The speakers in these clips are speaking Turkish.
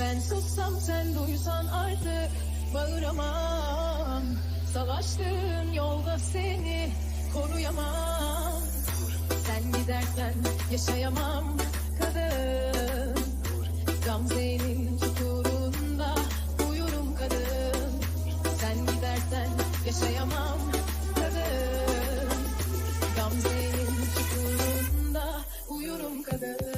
Ben sussam sen duysan artık bağıramam. Savaştığım yolda seni koruyamam. Sen gidersen yaşayamam kadın. Gamze'nin tuturunda uyurum kadın. Sen gidersen yaşayamam kadın. Gamze'nin tuturunda uyurum kadın.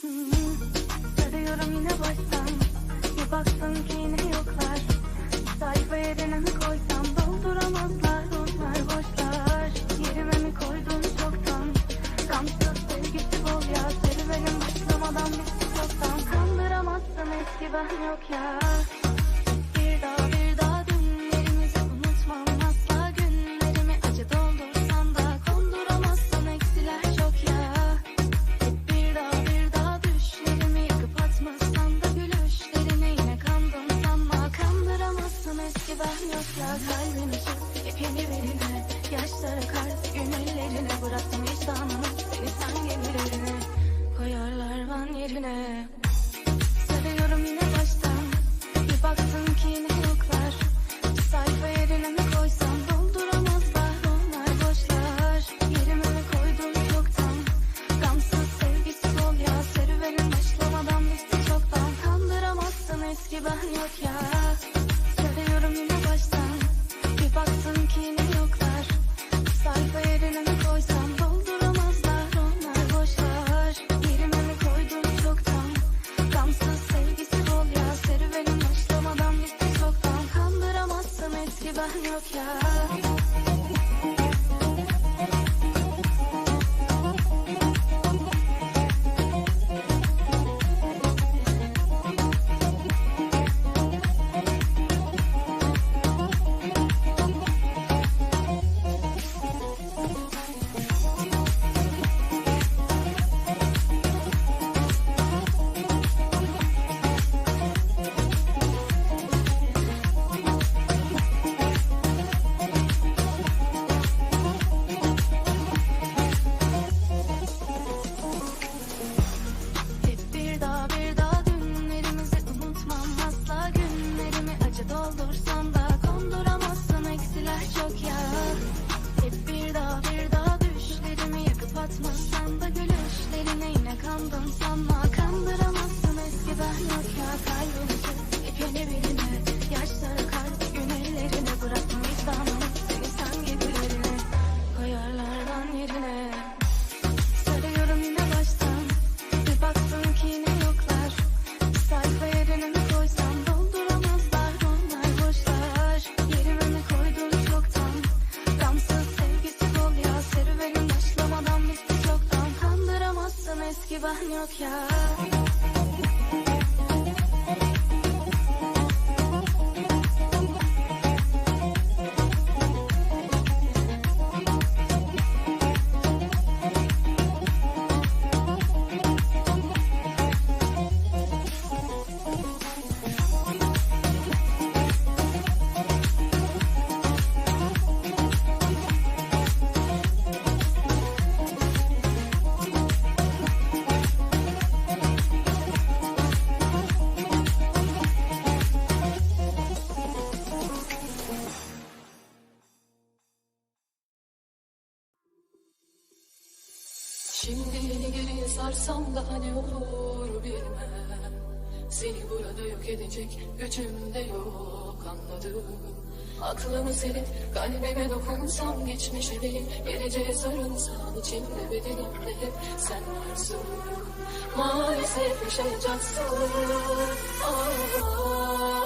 Sarıyorum yine baştan. Bir baktım ki yine yoklar. Sayfaya denemi koysam Dolduramazlar. Onlar boşlar. Yerime mi koydun çoktan? Gamsız sevgisi bol ya. Serüvenim başlamadan bitti çoktan Kandıramazsın eski ben yok ya. eski ben yok ya. of your Sarsam daha ne olur bilmem. Seni burada yok edecek gücüm de yok anladım. Aklımı silip kalbime dokunsam geçmişe değil Geleceğe sarılsam içimde bedenimde hep sen varsın. Maalesef yaşayacaksın. Ah, ah.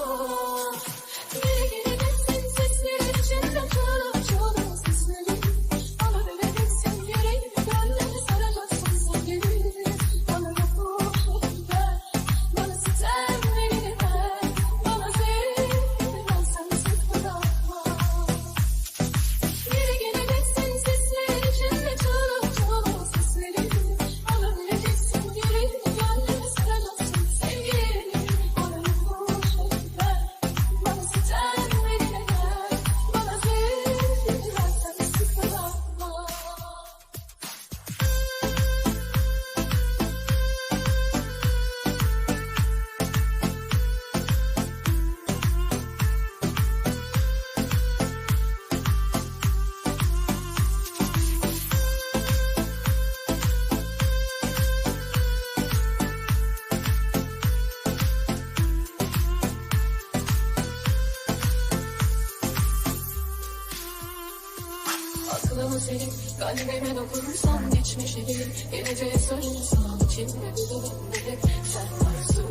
güzellik Kalbime dokunursan geçmişe değil Geleceğe sarılsan içimde bulunur hep Sen varsın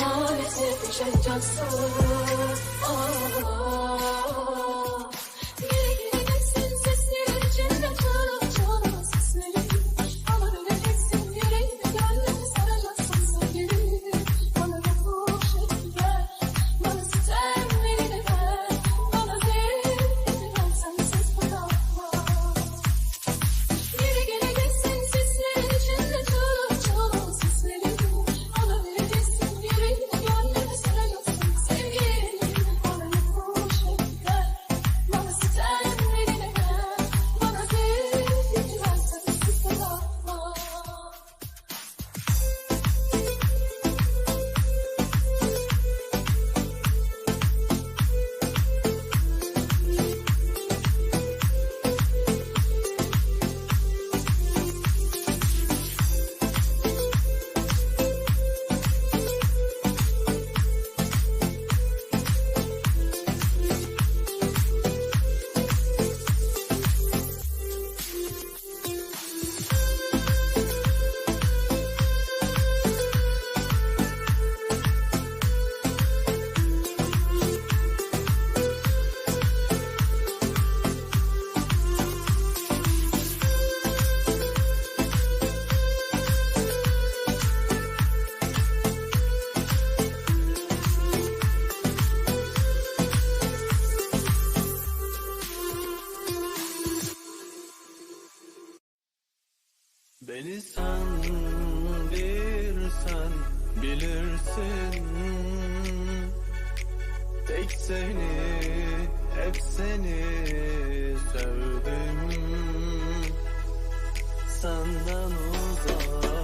Maalesef yaşanacaksın ah, ah. seni Hep seni sevdim. Senden uzak